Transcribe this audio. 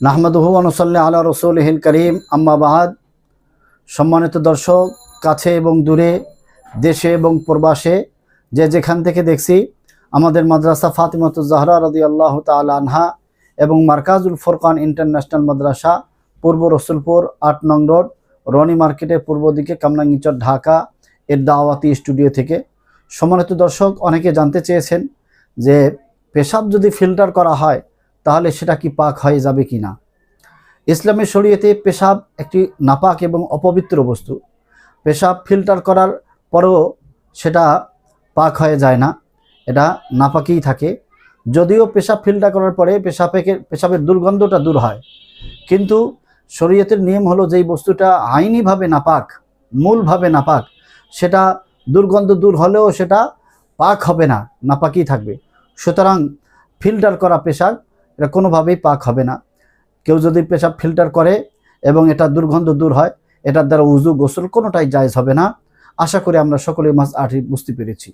নাহমাদুহু অনুসল্লা আল্লাহ রসুল হিল করিম। আম্মা বাহাদ। সম্মানিত দর্শক, কাছে এবং দূরে, দেশে এবং প্রবাসে, যে যেখান থেকে দেখছি, আমাদের মাদ্রাসা ফাতিমাতু জাহরা রদি আল্লাহ আনহা এবং মার্কাজুল ফোরকান ইন্টারন্যাশনাল মাদ্রাসা, পূর্ব রসুলপুর, আট নং রোড, রনি মার্কেটের পূর্ব দিকে কামরাঙ্গিচর ঢাকা, এর দাওয়াতি স্টুডিও থেকে। সম্মানিত দর্শক, অনেকে জানতে চেয়েছেন যে, পেশাব যদি ফিল্টার করা হয় তাহলে সেটা কি পাক হয়ে যাবে কি না? ইসলামের শরীয়তে পেশাব একটি নাপাক এবং অপবিত্র বস্তু। পেশাব ফিল্টার করার পরেও সেটা পাক হয়ে যায় না। এটা নাপাকেই থাকে। যদিও পেশাব ফিল্টার করার পরে পেশাবেকে, পেশাবের দুর্গন্ধটা দূর হয়। কিন্তু শরীয়তের নিয়ম হলো যেই বস্তুটা আইনিভাবে নাপাক, মূলভাবে নাপাক, সেটা দুর্গন্ধ দূর হলেও সেটা পাক হবে না, নাপাকই থাকবে। সুতরাং ফিল্টার করা পেশাব এটা কোনোভাবেই পাক হবে না। কেউ যদি পেশাব ফিল্টার করে এবং এটা দুর্গন্ধ দূর হয়, এটার দ্বারা উজু গোসল কোনোটাই জায়জ হবে না। আশা করি আমরা সকলে মাছ আটি বুঝতে পেরেছি।